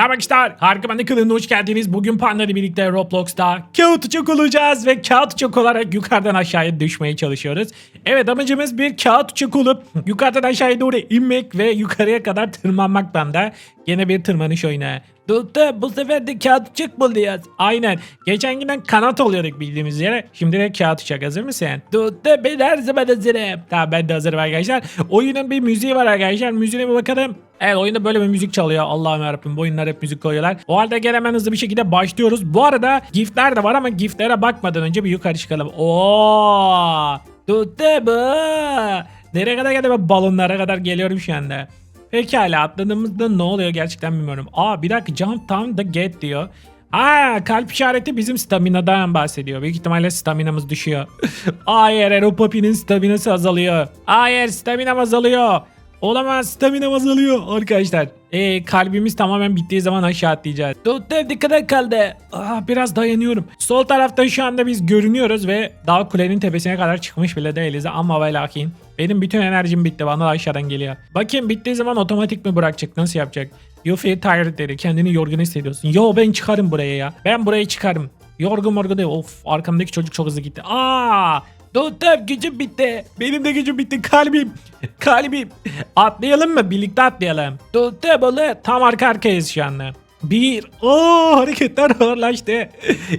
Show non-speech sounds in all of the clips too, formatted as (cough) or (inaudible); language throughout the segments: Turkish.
Merhaba arkadaşlar. Harika ben de kanalına hoş geldiniz. Bugün Panda birlikte Roblox'ta kağıt uçak olacağız ve kağıt uçak olarak yukarıdan aşağıya düşmeye çalışıyoruz. Evet amacımız bir kağıt uçak olup yukarıdan aşağıya doğru inmek ve yukarıya kadar tırmanmak bende. Gene bir tırmanış oyunu. Tuttu bu sefer de kağıt uçak buluyoruz. Aynen. Geçen günden kanat oluyorduk bildiğimiz yere. Şimdi de kağıt uçak hazır mısın? Tuttu ben her zaman hazırım. Tamam ben de hazırım arkadaşlar. Oyunun bir müziği var arkadaşlar. Müziğine bir bakalım. Evet oyunda böyle bir müzik çalıyor. Allah'ım yarabbim bu oyunlar hep müzik koyuyorlar. O halde gel hemen hızlı bir şekilde başlıyoruz. Bu arada giftler de var ama giftlere bakmadan önce bir yukarı çıkalım. Oo! Tuttu bu. Nereye kadar geldi ben balonlara kadar geliyorum şu anda. Pekala atladığımızda ne oluyor gerçekten bilmiyorum. Aa bir dakika jump down the get diyor. Aa kalp işareti bizim staminadan bahsediyor. Büyük ihtimalle staminamız düşüyor. (laughs) Hayır Ero Poppy'nin staminası azalıyor. Hayır staminam azalıyor. Olamaz stamina azalıyor arkadaşlar. Ee, kalbimiz tamamen bittiği zaman aşağı atlayacağız. Ne kadar kaldı? Aa, biraz dayanıyorum. Sol tarafta şu anda biz görünüyoruz ve dağ kulenin tepesine kadar çıkmış bile değiliz ama ve lakin. Benim bütün enerjim bitti bana da aşağıdan geliyor. Bakayım bittiği zaman otomatik mi bırakacak nasıl yapacak? You feel tired dedi kendini yorgun hissediyorsun. Yo ben çıkarım buraya ya. Ben burayı çıkarım. Yorgun morgun değil. Of arkamdaki çocuk çok hızlı gitti. Aa! Tuttum gücüm bitti. Benim de gücüm bitti kalbim. Kalbim. Atlayalım mı? Birlikte atlayalım. Tuttum oğlum. Tam arka arkayız şu anda. Bir. Oo hareketler ağırlaştı.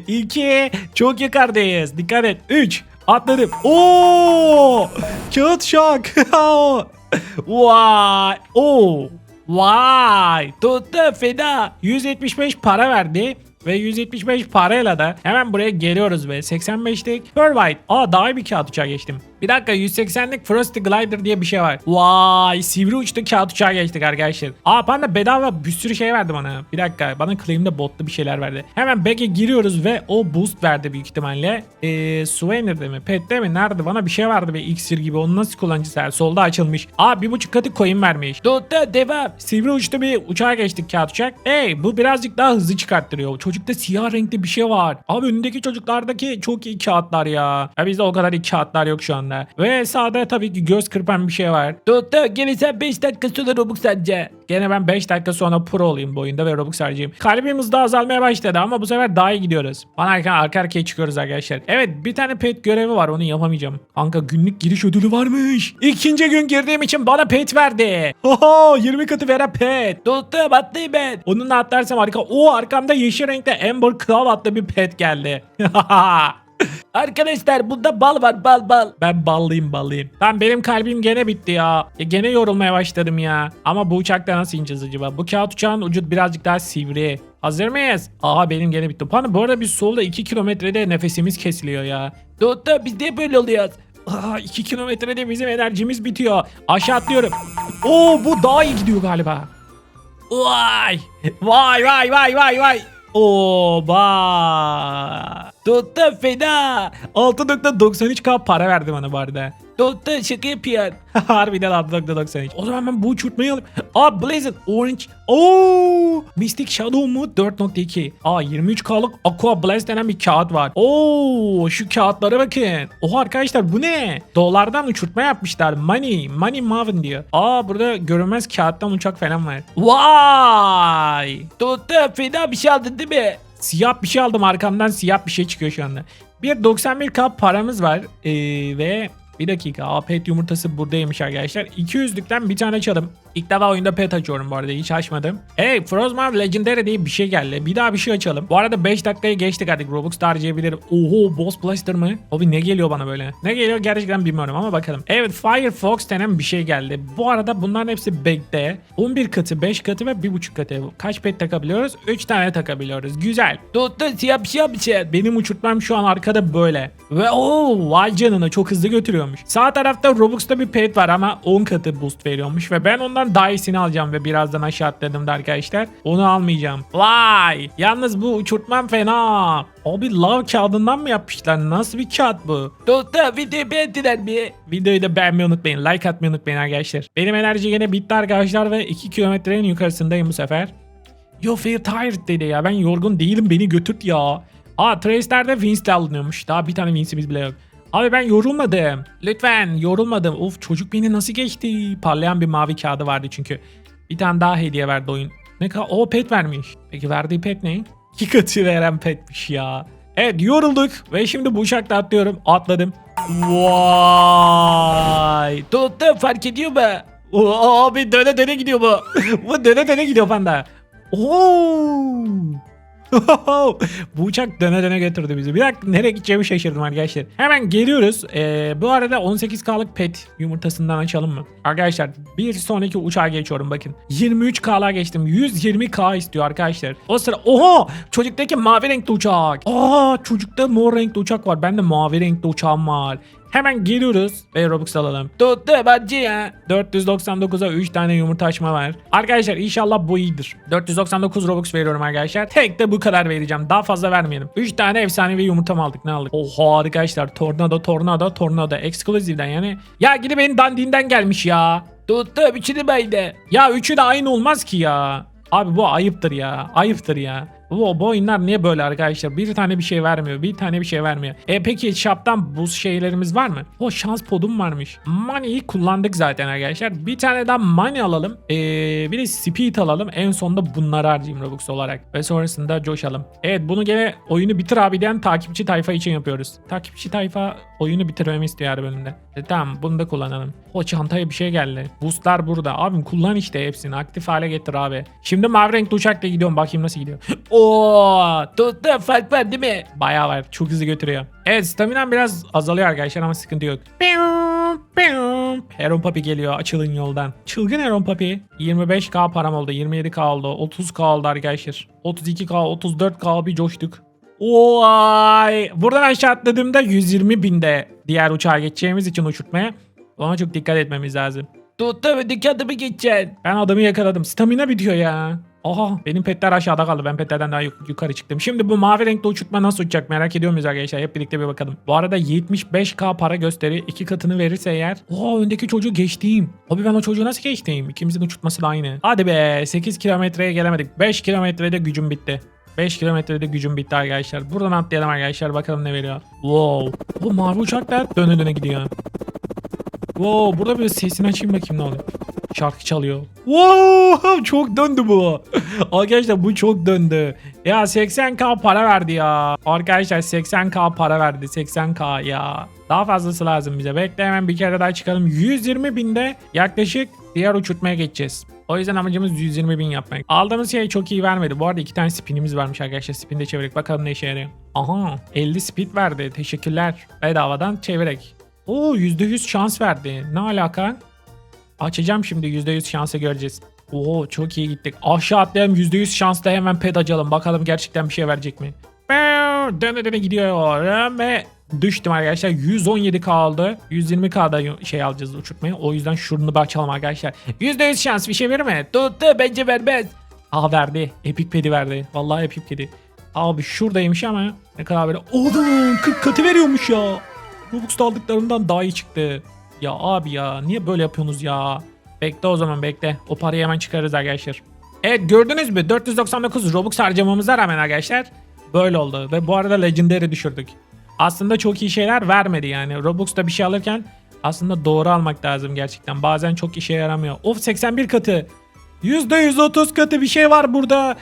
İki. Çok yukarıdayız. Dikkat et. Üç. Atladım. Oo! Kağıt şak. (laughs) Vay. Oo. Vay. Tuttu feda. 175 para verdi. Ve 175 parayla da hemen buraya geliyoruz ve 85'lik Pearl White. Aa daha iyi bir kağıt uçağı geçtim. Bir dakika 180'lik Frosty Glider diye bir şey var. Vay sivri uçlu kağıt uçağı geçtik arkadaşlar. Aa panda bedava bir sürü şey verdi bana. Bir dakika bana claim'de botlu bir şeyler verdi. Hemen back'e giriyoruz ve o boost verdi büyük ihtimalle. Eee Swaner'de mi? Pet'te mi? Nerede? Bana bir şey vardı bir iksir gibi. Onu nasıl kullanacağız? Solda açılmış. Aa bir buçuk katı coin vermiş. Tuttu devam. Sivri uçlu bir uçağa geçtik kağıt uçak. Hey bu birazcık daha hızlı çıkarttırıyor. Çocukta siyah renkli bir şey var. Abi önündeki çocuklardaki çok iyi kağıtlar ya. Ya bizde o kadar iyi kağıtlar yok şu anda. Ve sağda tabii ki göz kırpan bir şey var. Tuttu gene sen 5 dakika sonra Robux sence. Gene ben 5 dakika sonra pro olayım bu oyunda ve Robux harcayayım. Kalbimiz daha azalmaya başladı ama bu sefer daha iyi gidiyoruz. Bana arka, arka arkaya çıkıyoruz arkadaşlar. Evet bir tane pet görevi var onu yapamayacağım. Kanka günlük giriş ödülü varmış. İkinci gün girdiğim için bana pet verdi. Oho 20 katı veren pet. Tuttum atlayayım ben. Onunla atlarsam harika. O arkamda yeşil renkte Amber Claw adlı bir pet geldi. (laughs) Arkadaşlar bunda bal var bal bal. Ben ballıyım ballıyım. Lan benim kalbim gene bitti ya. ya. Gene yorulmaya başladım ya. Ama bu uçakta nasıl ineceğiz acaba? Bu kağıt uçağın ucu birazcık daha sivri. Hazır mıyız? Aha benim gene bitti. Pana bu arada biz solda 2 kilometrede nefesimiz kesiliyor ya. Tuttu biz de böyle oluyoruz. Aa 2 kilometrede bizim enerjimiz bitiyor. Aşağı atlıyorum. Oo bu daha iyi gidiyor galiba. Vay! Vay vay vay vay vay! Oba! Tuttu fena! 6.93k para verdi bana bu arada. Tuttu şaka yapıyor. (laughs) Harbiden 6.93. O zaman ben bu uçurtmayı alayım. Aa Blazing Orange. Oo! Mystic Shadow mu? 4.2. Aa 23k'lık Aqua Blast denen bir kağıt var. Oo şu kağıtlara bakın. Oha arkadaşlar bu ne? Dolardan uçurtma yapmışlar. Money. Money Maven diyor. Aa burada görünmez kağıttan uçak falan var. Vay! Tuttu fena bir şey aldın değil mi? Siyah bir şey aldım arkamdan siyah bir şey çıkıyor şu anda. Bir 91k paramız var ee, ve bir dakika Aa, pet yumurtası buradaymış arkadaşlar. 200'lükten bir tane çalım. İlk defa oyunda pet açıyorum bu arada hiç açmadım. Hey Frostman Legendary diye bir şey geldi. Bir daha bir şey açalım. Bu arada 5 dakikayı geçtik artık Robux da harcayabilirim. Oho Boss Blaster mı? Abi ne geliyor bana böyle? Ne geliyor gerçekten bilmiyorum ama bakalım. Evet Firefox denen bir şey geldi. Bu arada bunların hepsi bag'de. 11 katı, 5 katı ve 1.5 katı. Kaç pet takabiliyoruz? 3 tane takabiliyoruz. Güzel. Tuttu bir şey. Benim uçurtmam şu an arkada böyle. Ve ooo vay çok hızlı götürüyormuş. Sağ tarafta Robux'ta bir pet var ama 10 katı boost veriyormuş ve ben ondan daha alacağım ve birazdan aşağı atladığımda arkadaşlar onu almayacağım. Vay! Yalnız bu uçurtmam fena. Abi lav kağıdından mı yapmışlar? Nasıl bir kağıt bu? Tuttu videoyu beğendiler mi? Videoyu da beğenmeyi unutmayın. Like atmayı unutmayın arkadaşlar. Benim enerji yine bitti arkadaşlar ve 2 kilometrenin yukarısındayım bu sefer. You feel tired dedi ya. Ben yorgun değilim beni götürt ya. Aa Trace'lerde Vince de alınıyormuş. Daha bir tane Vince'imiz bile yok. Abi ben yorulmadım. Lütfen yorulmadım. Of çocuk beni nasıl geçti? Parlayan bir mavi kağıdı vardı çünkü. Bir tane daha hediye verdi oyun. Ne kadar? O pet vermiş. Peki verdiği pet ne? İki katı veren petmiş ya. Evet yorulduk ve şimdi bu uçakla atlıyorum. Atladım. Vay. Tuttu fark ediyor? Oo, abi döne döne gidiyor bu. (laughs) bu döne döne gidiyor panda. Oo. Bu uçak döne döne götürdü bizi. Bir dakika nereye gideceğimi şaşırdım arkadaşlar. Hemen geliyoruz. Ee, bu arada 18K'lık pet yumurtasından açalım mı? Arkadaşlar bir sonraki uçağa geçiyorum bakın. 23K'lar geçtim. 120K istiyor arkadaşlar. O sıra oha çocuktaki mavi renkli uçak. Aa çocukta mor renkli uçak var. Bende mavi renkli uçağım var. Hemen geliyoruz ve Robux alalım. Tuttu bence ya. 499'a 3 tane yumurta açma var. Arkadaşlar inşallah bu iyidir. 499 Robux veriyorum arkadaşlar. Tek de bu kadar vereceğim. Daha fazla vermeyelim. 3 tane efsanevi yumurta mı aldık ne aldık? Oha arkadaşlar tornado tornado tornado exclusive'den yani. Ya gidi benim dandinden gelmiş ya. Tuttu üçünü beyde. Ya üçü de aynı olmaz ki ya. Abi bu ayıptır ya. Ayıptır ya. Bu, bu oyunlar niye böyle arkadaşlar? Bir tane bir şey vermiyor. Bir tane bir şey vermiyor. E peki shop'tan buz şeylerimiz var mı? O şans podum varmış. Money'i kullandık zaten arkadaşlar. Bir tane daha money alalım. Ee, bir de speed alalım. En sonunda bunları harcayayım Robux olarak. Ve sonrasında coşalım. Evet bunu gene oyunu bitir abi diyen takipçi tayfa için yapıyoruz. Takipçi tayfa oyunu bitirmemi istiyor her bölümde. E, tamam bunu da kullanalım. O çantaya bir şey geldi. Boostlar burada. Abim kullan işte hepsini. Aktif hale getir abi. Şimdi mavi renkli uçakla gidiyorum. Bakayım nasıl gidiyor. (gasps) Oo, tuttu fark var değil mi? Bayağı var. Çok hızlı götürüyor. Evet staminam biraz azalıyor arkadaşlar ama sıkıntı yok. Heron Papi geliyor açılın yoldan. Çılgın Heron Papi. 25k param oldu. 27k oldu. 30k oldu arkadaşlar. 32k 34k bir coştuk. Vay! Buradan aşağı atladığımda 120 binde diğer uçağa geçeceğimiz için uçurtmaya. Ona çok dikkat etmemiz lazım. Tuttu mu dikkatimi geçeceksin. Ben adamı yakaladım. Stamina bitiyor ya. Aha benim petler aşağıda kaldı. Ben petlerden daha yuk- yukarı çıktım. Şimdi bu mavi renkli uçurtma nasıl uçacak merak ediyor muyuz arkadaşlar? Hep birlikte bir bakalım. Bu arada 75k para gösteri. iki katını verirse eğer. Oha öndeki çocuğu geçtiğim. Abi ben o çocuğu nasıl geçtiğim? İkimizin uçurtması da aynı. Hadi be 8 kilometreye gelemedik. 5 kilometrede gücüm bitti. 5 kilometrede gücüm bitti arkadaşlar. Buradan atlayalım arkadaşlar. Bakalım ne veriyor. Wow. Bu mavi uçaklar döne döne gidiyor. Wow burada bir sesini açayım bakayım ne oluyor. Şarkı çalıyor. Wow çok döndü bu. Arkadaşlar bu çok döndü. Ya 80k para verdi ya. Arkadaşlar 80k para verdi. 80k ya. Daha fazlası lazım bize. Bekle hemen bir kere daha çıkalım. 120 binde yaklaşık diğer uçurtmaya geçeceğiz. O yüzden amacımız 120 bin yapmak. Aldığımız şey çok iyi vermedi. Bu arada iki tane spinimiz varmış arkadaşlar. Spin de çevirek. Bakalım ne işe yarıyor. Aha 50 speed verdi. Teşekkürler. Bedavadan çevirek. Oo %100 şans verdi. Ne alaka? Açacağım şimdi %100 şansı göreceğiz. Oo çok iyi gittik. Aşağı atlayalım %100 şansla hemen ped açalım. Bakalım gerçekten bir şey verecek mi? Döne döne gidiyor ve düştüm arkadaşlar. 117k aldı. 120k'da şey alacağız uçurtmayı. O yüzden şunu bir açalım arkadaşlar. %100 şans bir şey verir mi? Tuttu bence vermez. Aa verdi. Epic pedi verdi. Vallahi epic pedi. Abi şuradaymış ama ne kadar böyle. Oğlum 40 katı veriyormuş ya. Robux'ta aldıklarımdan daha iyi çıktı. Ya abi ya niye böyle yapıyorsunuz ya? Bekle o zaman bekle. O parayı hemen çıkarırız arkadaşlar. Evet gördünüz mü? 499 Robux harcamamıza rağmen arkadaşlar böyle oldu. Ve bu arada Legendary düşürdük. Aslında çok iyi şeyler vermedi yani. Robux'ta bir şey alırken aslında doğru almak lazım gerçekten. Bazen çok işe yaramıyor. Of 81 katı. %130 katı bir şey var burada.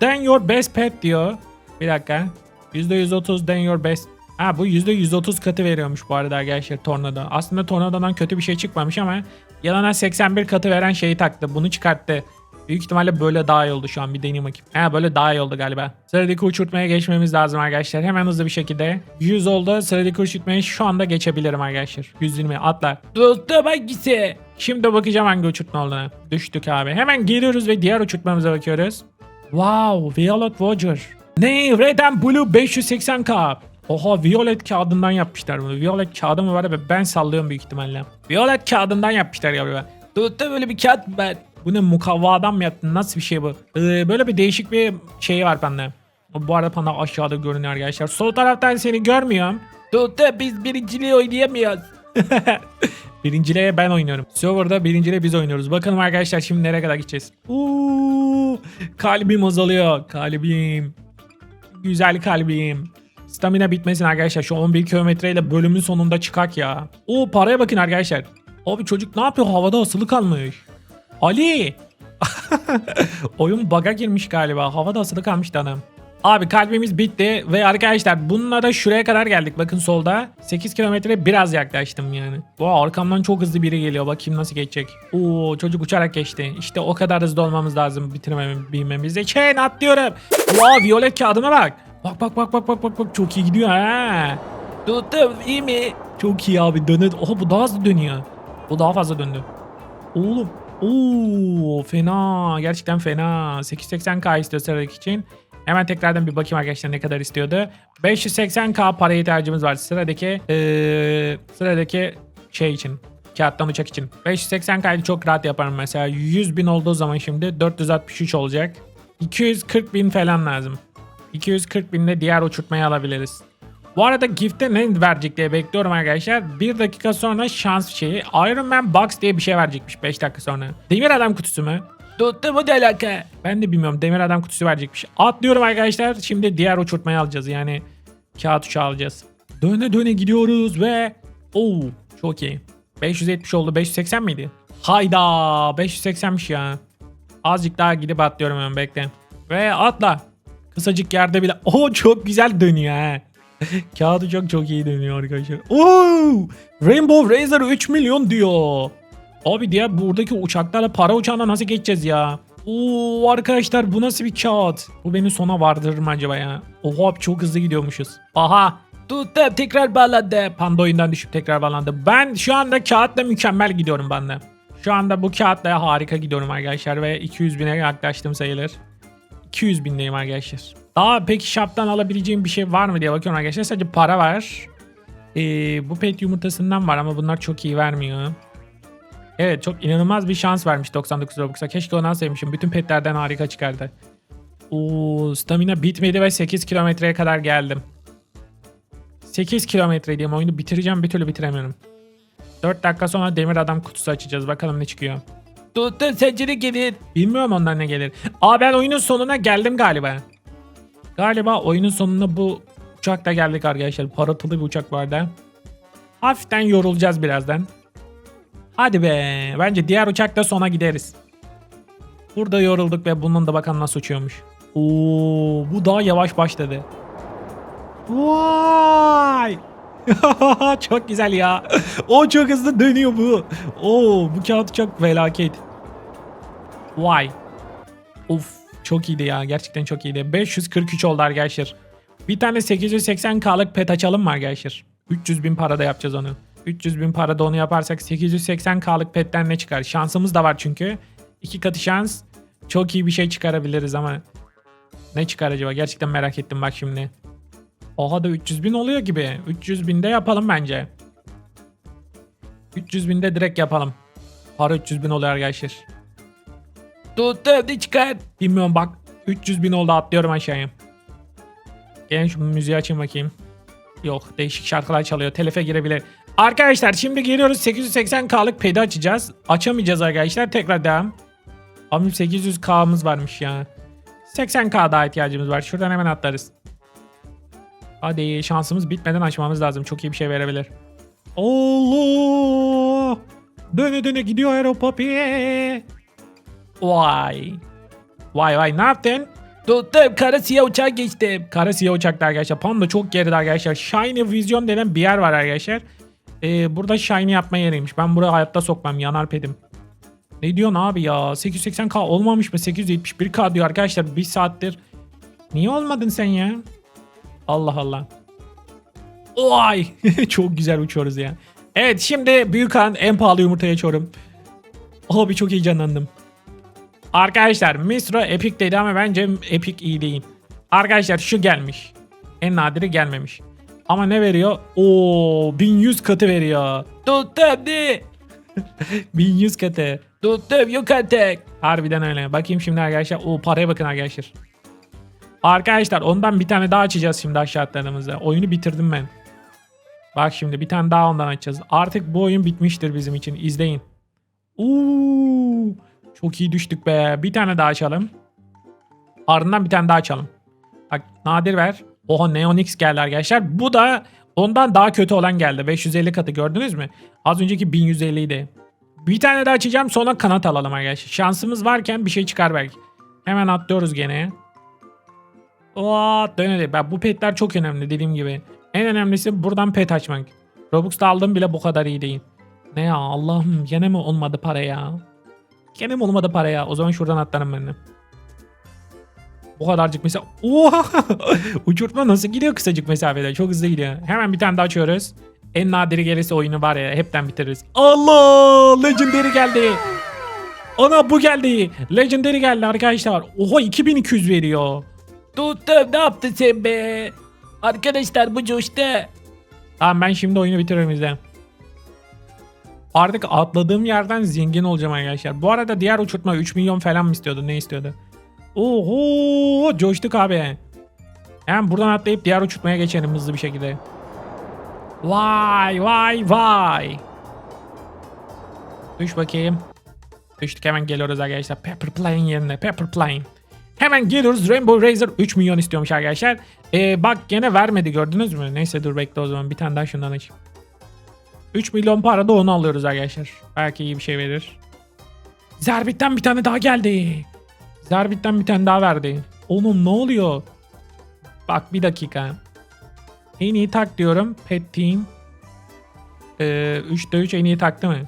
Then your best pet diyor. Bir dakika. %130 then your best. Ha bu %130 katı veriyormuş bu arada arkadaşlar Tornado. Aslında Tornado'dan kötü bir şey çıkmamış ama yalana 81 katı veren şeyi taktı. Bunu çıkarttı. Büyük ihtimalle böyle daha iyi oldu şu an bir deneyim bakayım. Ha böyle daha iyi oldu galiba. Sıradaki uçurtmaya geçmemiz lazım arkadaşlar. Hemen hızlı bir şekilde. 100 oldu. Sıradaki uçurtmaya şu anda geçebilirim arkadaşlar. 120 atla. Tuttu hangisi? Şimdi bakacağım hangi uçurtma olduğuna. Düştük abi. Hemen geliyoruz ve diğer uçurtmamıza bakıyoruz. Wow, Violet Voyager. Ne? Red and Blue 580k. Oha Violet kağıdından yapmışlar bunu. Violet kağıdı mı var be ben sallıyorum büyük ihtimalle. Violet kağıdından yapmışlar galiba. Tuttu böyle bir kağıt ben. Bu ne mukavvadan mı yaptın? Nasıl bir şey bu? Ee, böyle bir değişik bir şey var bende. Bu arada panda aşağıda görünüyor arkadaşlar. Sol taraftan seni görmüyorum. Tuttu biz birinciliği oynayamıyoruz. (laughs) Birinciliğe ben oynuyorum. Server'da birinciliğe biz oynuyoruz. Bakalım arkadaşlar şimdi nereye kadar gideceğiz. Uuu, kalbim azalıyor. Kalbim. Güzel kalbim. Stamina bitmesin arkadaşlar. Şu 11 kilometreyle bölümün sonunda çıkak ya. O paraya bakın arkadaşlar. Abi çocuk ne yapıyor? Havada asılı kalmış. Ali. (laughs) Oyun bug'a girmiş galiba. Havada asılı kalmıştı adam. Abi kalbimiz bitti ve arkadaşlar bununla şuraya kadar geldik. Bakın solda 8 kilometre biraz yaklaştım yani. Bu arkamdan çok hızlı biri geliyor. Bakayım nasıl geçecek. Oo çocuk uçarak geçti. İşte o kadar hızlı olmamız lazım bitirmemiz için atlıyorum. Wow violet kağıdıma bak. Bak bak bak bak bak bak bak çok iyi gidiyor ha. Tuttum iyi mi? Çok iyi abi dönüyor. Oha bu daha hızlı dönüyor. Bu daha fazla döndü. Oğlum. Oo fena. Gerçekten fena. 880k istiyor sıradaki için. Hemen tekrardan bir bakayım arkadaşlar ne kadar istiyordu. 580k paraya ihtiyacımız var sıradaki eee, sıradaki şey için. Kağıttan uçak için. 580k'yı çok rahat yaparım mesela. 100 bin olduğu zaman şimdi 463 olacak. 240 bin falan lazım. 240 binde diğer uçurtmayı alabiliriz. Bu arada gift'te ne verecek diye bekliyorum arkadaşlar. Bir dakika sonra şans şeyi Iron Man Box diye bir şey verecekmiş 5 dakika sonra. Demir adam kutusu mu? Tuttu mu alaka? Ben de bilmiyorum. Demir adam kutusu verecekmiş. Atlıyorum arkadaşlar. Şimdi diğer uçurtmayı alacağız. Yani kağıt uçağı alacağız. Döne döne gidiyoruz ve Oo çok iyi. 570 oldu. 580 miydi? Hayda 580'miş ya. Azıcık daha gidip atlıyorum hemen bekle. Ve atla. Kısacık yerde bile. Oo çok güzel dönüyor ha. (laughs) Kağıt uçak çok iyi dönüyor arkadaşlar. Oo! Rainbow Razer 3 milyon diyor. Abi diğer buradaki uçaklarla para uçağına nasıl geçeceğiz ya? Oo arkadaşlar bu nasıl bir kağıt? Bu beni sona vardırır mı acaba ya? Oha çok hızlı gidiyormuşuz. Aha tuttum tekrar bağlandı. Panda oyundan düşüp tekrar bağlandı. Ben şu anda kağıtla mükemmel gidiyorum ben de. Şu anda bu kağıtla harika gidiyorum arkadaşlar ve 200 bine yaklaştım sayılır. 200 bindeyim arkadaşlar. Daha peki shop'tan alabileceğim bir şey var mı diye bakıyorum arkadaşlar. Sadece para var. Ee, bu pet yumurtasından var ama bunlar çok iyi vermiyor. Evet çok inanılmaz bir şans vermiş 99 Robux'a. Keşke onu alsaymışım. Bütün petlerden harika çıkardı. Oo, stamina bitmedi ve 8 kilometreye kadar geldim. 8 kilometre diyeyim oyunu bitireceğim bir türlü bitiremiyorum. 4 dakika sonra demir adam kutusu açacağız. Bakalım ne çıkıyor. Tuttu sencere gelir. Bilmiyorum ondan ne gelir. Aa ben oyunun sonuna geldim galiba. Galiba oyunun sonuna bu uçakta geldik arkadaşlar. Parıltılı bir uçak vardı. Hafiften yorulacağız birazdan. Hadi be. Bence diğer uçakta sona gideriz. Burada yorulduk ve bunun da bakalım nasıl uçuyormuş. Oo, bu daha yavaş başladı. Vay! (laughs) çok güzel ya. O çok hızlı dönüyor bu. Oo, bu kağıt çok felaket. Vay. Of çok iyiydi ya. Gerçekten çok iyiydi. 543 oldu arkadaşlar. Bir tane 880k'lık pet açalım mı arkadaşlar? 300 bin para da yapacağız onu. 300 bin para da onu yaparsak 880k'lık petten ne çıkar? Şansımız da var çünkü. İki katı şans. Çok iyi bir şey çıkarabiliriz ama. Ne çıkar acaba? Gerçekten merak ettim bak şimdi. Oha da 300 bin oluyor gibi. 300 binde yapalım bence. 300 binde direkt yapalım. Para 300 bin oluyor arkadaşlar. Tuttu hadi çıkar. Bilmiyorum bak. 300 bin oldu atlıyorum aşağıya. Gelin şu müziği açayım bakayım. Yok değişik şarkılar çalıyor. Telefe girebilir. Arkadaşlar şimdi geliyoruz 880k'lık pedi açacağız. Açamayacağız arkadaşlar. Tekrar devam. Ama 800k'mız varmış ya. 80k daha ihtiyacımız var. Şuradan hemen atlarız. Hadi şansımız bitmeden açmamız lazım. Çok iyi bir şey verebilir. Allah! Döne döne gidiyor Aeropapi. Vay. Vay vay ne yaptın? Tuttum kara siyah uçağa geçtim. Kara siyah uçakta arkadaşlar. Panda çok geride arkadaşlar. Shiny Vision denen bir yer var arkadaşlar. Ee, burada Shiny yapma yeriymiş. Ben buraya hayatta sokmam. Yanar pedim. Ne diyorsun abi ya? 880k olmamış mı? 871k diyor arkadaşlar. Bir saattir. Niye olmadın sen ya? Allah Allah. Vay. (laughs) çok güzel uçuyoruz ya. Evet şimdi büyük han en pahalı yumurtayı açıyorum. Abi çok heyecanlandım. Arkadaşlar Mistro Epic dedi ama bence Epic iyi değil. Arkadaşlar şu gelmiş. En nadiri gelmemiş. Ama ne veriyor? Oo 1100 katı veriyor. Tuttum de. 1100 (laughs) katı. Tuttum yok artık. Harbiden öyle. Bakayım şimdi arkadaşlar. O paraya bakın arkadaşlar. Arkadaşlar ondan bir tane daha açacağız şimdi aşağı atlarımızda. Oyunu bitirdim ben. Bak şimdi bir tane daha ondan açacağız. Artık bu oyun bitmiştir bizim için. İzleyin. Uuu. Çok iyi düştük be. Bir tane daha açalım. Ardından bir tane daha açalım. Bak nadir ver. Oha Neonix geldi arkadaşlar. Bu da ondan daha kötü olan geldi. 550 katı gördünüz mü? Az önceki 1150 idi. Bir tane daha açacağım sonra kanat alalım arkadaşlar. Şansımız varken bir şey çıkar belki. Hemen atlıyoruz gene. Oo, dönelim. Ben bu petler çok önemli dediğim gibi. En önemlisi buradan pet açmak. Robux'ta aldığım bile bu kadar iyi değil. Ne ya Allah'ım gene mi olmadı para ya? Gene mi olmadı para ya? O zaman şuradan atlarım ben de. Bu kadarcık mesela. Oha! (laughs) Uçurtma nasıl gidiyor kısacık mesafede? Çok hızlı gidiyor. Hemen bir tane daha açıyoruz. En nadiri gelirse oyunu var ya hepten bitiririz. Allah! Legendary geldi. Ana bu geldi. Legendary geldi arkadaşlar. Oha 2200 veriyor. Dostum ne yaptın sen be? Arkadaşlar bu coştu. Tamam ben şimdi oyunu bitiriyorum izle. Artık atladığım yerden zengin olacağım arkadaşlar. Bu arada diğer uçurtma 3 milyon falan mı istiyordu? Ne istiyordu? Oho coştuk abi. Hemen buradan atlayıp diğer uçurtmaya geçelim hızlı bir şekilde. Vay vay vay. Düş bakayım. Düştük hemen geliyoruz arkadaşlar. Pepper Plane yerine. Pepper Plane. Hemen geliyoruz. Rainbow Razor 3 milyon istiyormuş arkadaşlar. Ee, bak gene vermedi gördünüz mü? Neyse dur bekle o zaman. Bir tane daha şundan açayım. 3 milyon para da onu alıyoruz arkadaşlar. Belki iyi bir şey verir. Zerbit'ten bir tane daha geldi. Zerbit'ten bir tane daha verdi. Oğlum ne oluyor? Bak bir dakika. En iyi tak diyorum. Pet Team. Ee, 3'te 3 en iyi taktı mı?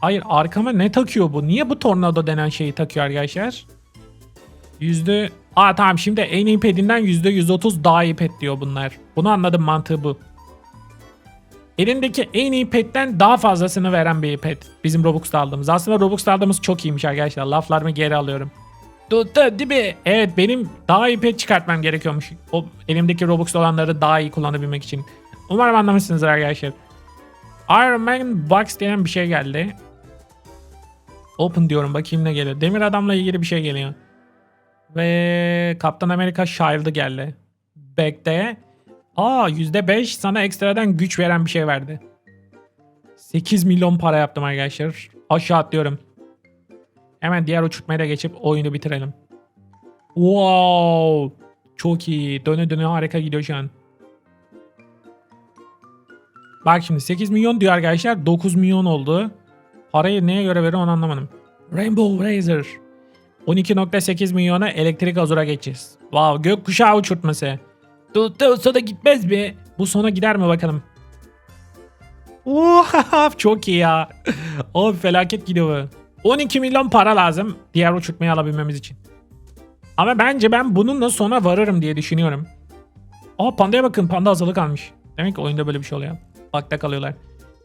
Hayır arkama ne takıyor bu? Niye bu tornado denen şeyi takıyor arkadaşlar? Yüzde... Aa tamam şimdi en iyi pedinden yüzde 130 daha iyi pet diyor bunlar. Bunu anladım mantığı bu. Elindeki en iyi petten daha fazlasını veren bir pet. Bizim Robux'ta aldığımız. Aslında Robux'ta aldığımız çok iyiymiş arkadaşlar. Laflarımı geri alıyorum. Dostum değil mi? Evet benim daha iyi pet çıkartmam gerekiyormuş. O elimdeki Robux olanları daha iyi kullanabilmek için. Umarım anlamışsınızdır arkadaşlar. Iron Man Box denen bir şey geldi. Open diyorum bakayım ne geliyor. Demir Adam'la ilgili bir şey geliyor. Ve Kaptan Amerika Shield'ı geldi. Back'te. Aa %5 sana ekstradan güç veren bir şey verdi. 8 milyon para yaptım arkadaşlar. Aşağı atlıyorum. Hemen diğer uçurtmaya da geçip oyunu bitirelim. Wow. Çok iyi. Döne döne harika gidiyor şu an. Bak şimdi 8 milyon diyor arkadaşlar. 9 milyon oldu. Parayı neye göre veriyor onu anlamadım. Rainbow Razor. 12.8 milyona elektrik azura geçeceğiz. Wow gökkuşağı uçurtması. Dostum sonra gitmez mi? Bu sona gider mi bakalım. Oha çok iyi ya. (laughs) Abi felaket gidiyor bu. 12 milyon para lazım diğer uçurtmayı alabilmemiz için. Ama bence ben bununla sona varırım diye düşünüyorum. Aa pandaya bakın panda azalı kalmış. Demek ki oyunda böyle bir şey oluyor. Bakta kalıyorlar.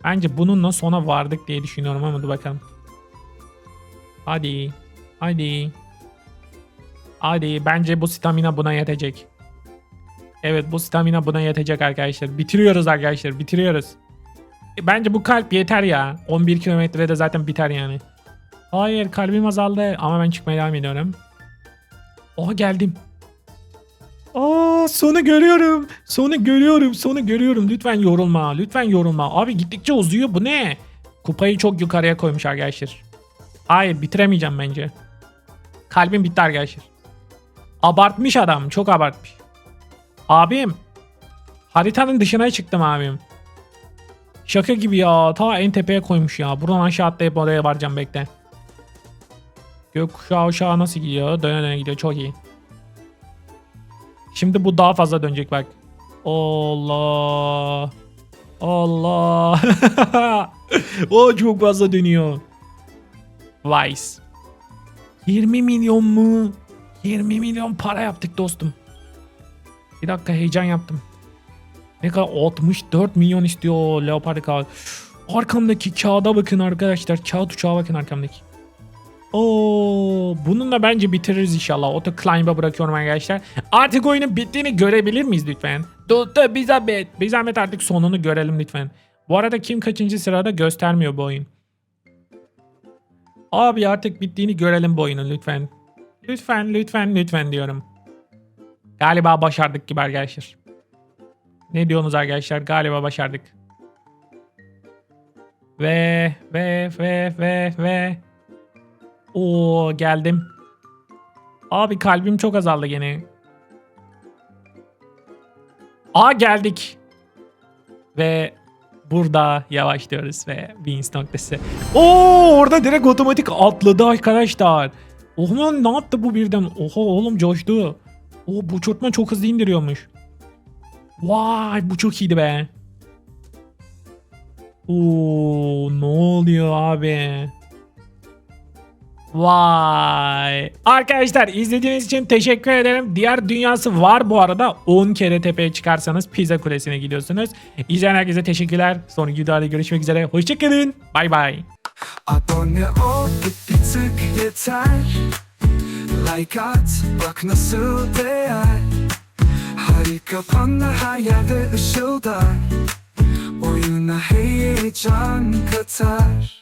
Bence bununla sona vardık diye düşünüyorum ama dur bakalım. Hadi. Hadi. Hadi bence bu stamina buna yetecek. Evet bu stamina buna yetecek arkadaşlar. Bitiriyoruz arkadaşlar bitiriyoruz. E, bence bu kalp yeter ya. 11 kilometrede zaten biter yani. Hayır kalbim azaldı ama ben çıkmaya devam ediyorum. Oha geldim. Aa sonu görüyorum. Sonu görüyorum. Sonu görüyorum. Lütfen yorulma. Lütfen yorulma. Abi gittikçe uzuyor. Bu ne? Kupayı çok yukarıya koymuş arkadaşlar. Hayır bitiremeyeceğim bence. Kalbim bitti arkadaşlar. Abartmış adam. Çok abartmış. Abim. Haritanın dışına çıktım abim. Şaka gibi ya. Ta en tepeye koymuş ya. Buradan aşağı atlayıp oraya varacağım bekle. Gökkuşağı uşağı nasıl gidiyor? Döne döne gidiyor. Çok iyi. Şimdi bu daha fazla dönecek bak. Allah. Allah. (laughs) o çok fazla dönüyor. Vice. 20 milyon mu? 20 milyon para yaptık dostum. Bir dakika heyecan yaptım. Ne kadar 64 milyon istiyor Leopard kağıt. Arkamdaki kağıda bakın arkadaşlar. Kağıt uçağa bakın arkamdaki. Oo, bununla bence bitiririz inşallah. Auto climb'a bırakıyorum arkadaşlar. Artık oyunun bittiğini görebilir miyiz lütfen? Dostum bir zahmet. Bir zahmet artık sonunu görelim lütfen. Bu arada kim kaçıncı sırada göstermiyor bu oyun. Abi artık bittiğini görelim bu oyunun lütfen. Lütfen lütfen lütfen diyorum. Galiba başardık gibi arkadaşlar. Ne diyorsunuz arkadaşlar? Galiba başardık. Ve ve ve ve ve. Oo geldim. Abi kalbim çok azaldı gene. Aa geldik. Ve burada yavaşlıyoruz ve Vince noktası. Oo orada direkt otomatik atladı arkadaşlar. Oha ne yaptı bu birden? Oha oğlum coştu. Oo bu uçurtma çok hızlı indiriyormuş. Vay bu çok iyiydi be. Oo ne oluyor abi? Vay. Arkadaşlar izlediğiniz için teşekkür ederim. Diğer dünyası var bu arada. 10 kere tepeye çıkarsanız Pizza Kulesi'ne gidiyorsunuz. İzleyen herkese teşekkürler. Sonraki videoda görüşmek üzere. Hoşçakalın. Bay bay. Abone ol bir tık yeter Like at bak nasıl değer Harika panda her yerde ışıldar Oyuna heyecan katar